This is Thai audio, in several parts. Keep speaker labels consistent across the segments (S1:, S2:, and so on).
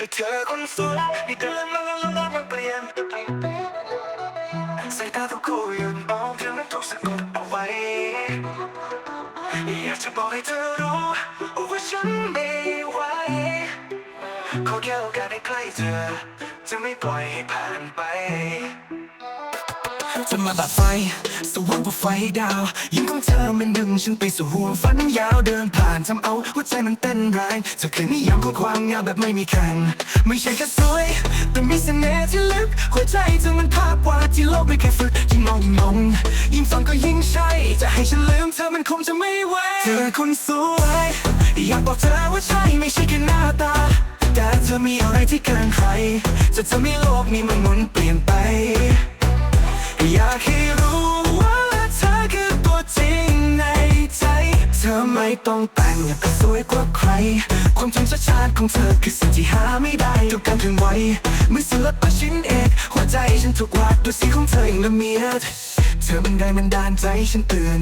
S1: ให้เธอคนสวยมีเดินละละละละมันเปลี่ยนสายตาทุกคู่ยืนมองเธอนั้นถูกสะกดเอาไว้อยากจะบอกให้เธอรู้ว่าฉันไม่ไหวขอแค่โอกาสได้ใกล้เธอจะไม่ปล่อยให้ผ่านไป จะมาตัดไฟ สว่างกว่าไฟดาว ยิ้มของเธอมันดึงฉันไปสู่ห่วงฝันยาวเดินผ่านทำเอาหัวใจมันเต้นแรงเธอคือนิยามของความงามแบบไม่มีแข่งไม่ใช่แค่สวย แต่มีเสน่ห์ที่ลึกหัวใจเธอมันภาพวาดที่โลกไม่เคยฝึกยิ่งมองยิ่งงงยิ่งฟังก็ยิ่งใช่ จะให้ฉันลืมเธอมันคงจะไม่ไหวเธอคนสวยอยากบอกเธอว่าใช่ไม่ใช่แค่หน้าตาแต่เธอมีอะไรที่เกินใครจะทำให้โลกนี้มันหมุนเปลี่ยนไปากให้รู้ว่าเธอคือตัวจริงในใจ เธอไม่ต้องแต่งอยากก็สวยกว่าใคร ความธรรมชาติของเธอคือสิ่งที่หาไม่ได้ทุกการเคลื่อนไหวมือศิลปะชิ้นเอกหัวใจฉันถูกวาดด้วยสีของเธออย่างละเมียดเธอเป็นแรงบันดาลใจฉันเตือน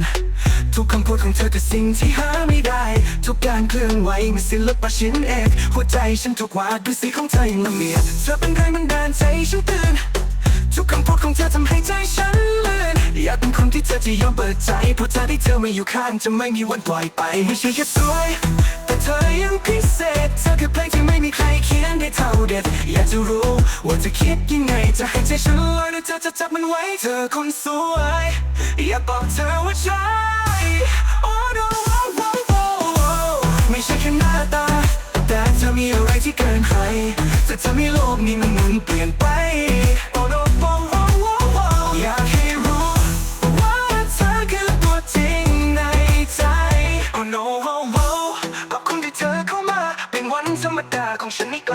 S1: ทุกคำพูดของเธอคือสิ่งที่หาไม่ได้ ทุกการเคลื่อนไหวมีศิลปะชิ้นเอกหัวใจฉันถูกวาดด้วยสีของเธออย่างละเมียดเธอเป็นแรงบันดาลใจฉันเตือน ทุกคำพูดของเธอทำให้ใจฉัน เธอจะยอมเปิดใจเพราะเธอที่เธอไม่อยู่ข้างจะไม่มีวันปล่อยไป ไม่ใช่แค่สวย แต่เธอยังพิเศษ เธอคือเพลงที่ไม่มีใครเขียนได้เท่าเด็ด อยากจะรู้ว่าเธอคิดยังไง จะให้ใจฉันลอยแล้วเธอจะจับมันไว้ เธอคนสวย อย่าบอกเธอว่าใช่ Oh no oh, oh, oh, oh ไม่ใช่แค่หน้าตา แต่เธอมีอะไรที่เกินใครจะทำให้โลกนี้มันหมุนเปลี่ยนไป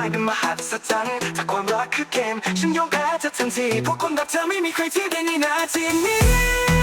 S1: ายเป็นมหัศจรรย์ถ้าความรักคือเกม ฉันยอมแพ้เธอทันทีเพราะคนแบบเธอไม่มีใครที่ได้ในนาทีนี้